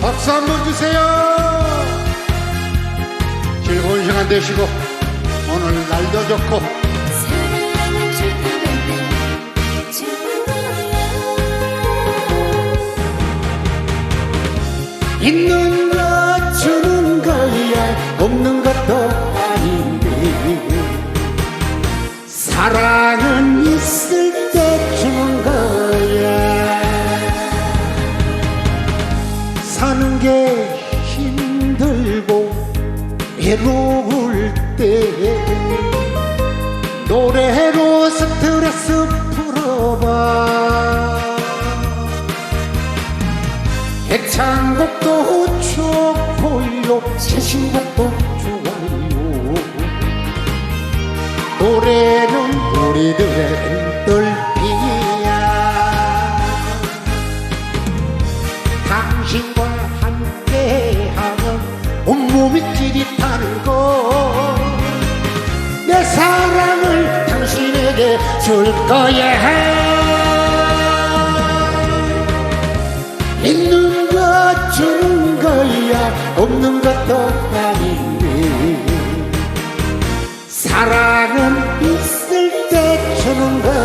박수 한 번 주세요. 즐거운 시간 되시고 오늘 날도 좋고. 있는 것 주는 거야 없는 것도 아닌데. 사랑은 있을 사는 게 힘들고 외로울 때 노래로 스트레스 풀어봐. 애창곡도 좋고요 최신곡도 좋아요. 노래는 우리들의 줄 거야. 있는 것 주는 거야. 없는 것도 아닌데 사랑은 있을 때 주는 거야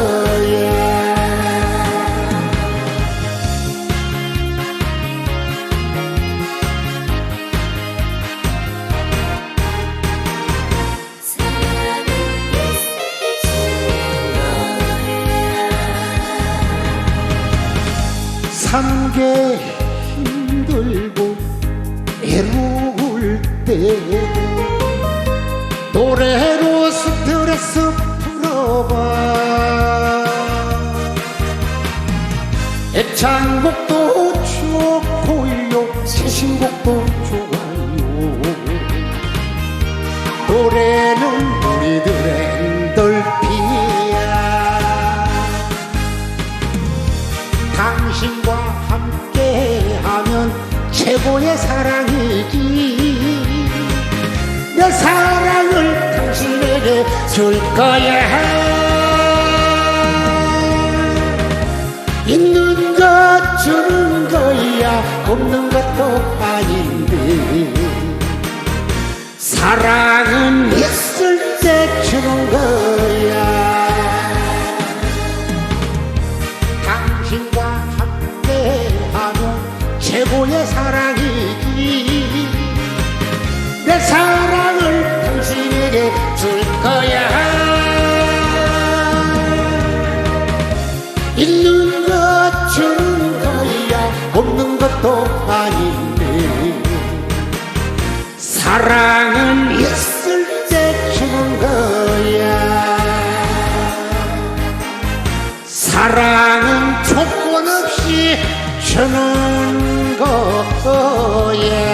사는 게 힘들고 외로울 때 노래로 스트레스 풀어봐. 애창곡도 좋고요 최신곡도 좋아요. 노래는 우리들의 돌피야. 당신과 함께하면 최고의 사랑이지. 내 사랑을 당신에게 줄 거야. 있는 것 주는 거야. 없는 것도 아닌데. 사랑 최고의 사랑이지 내 사랑을 당신에게 줄 거야. 있는 것 주는 거야 없는 것도 아닌데. 사랑은 있을 때 주는 거야. 사랑은 조건 없이 주는 oh yeah.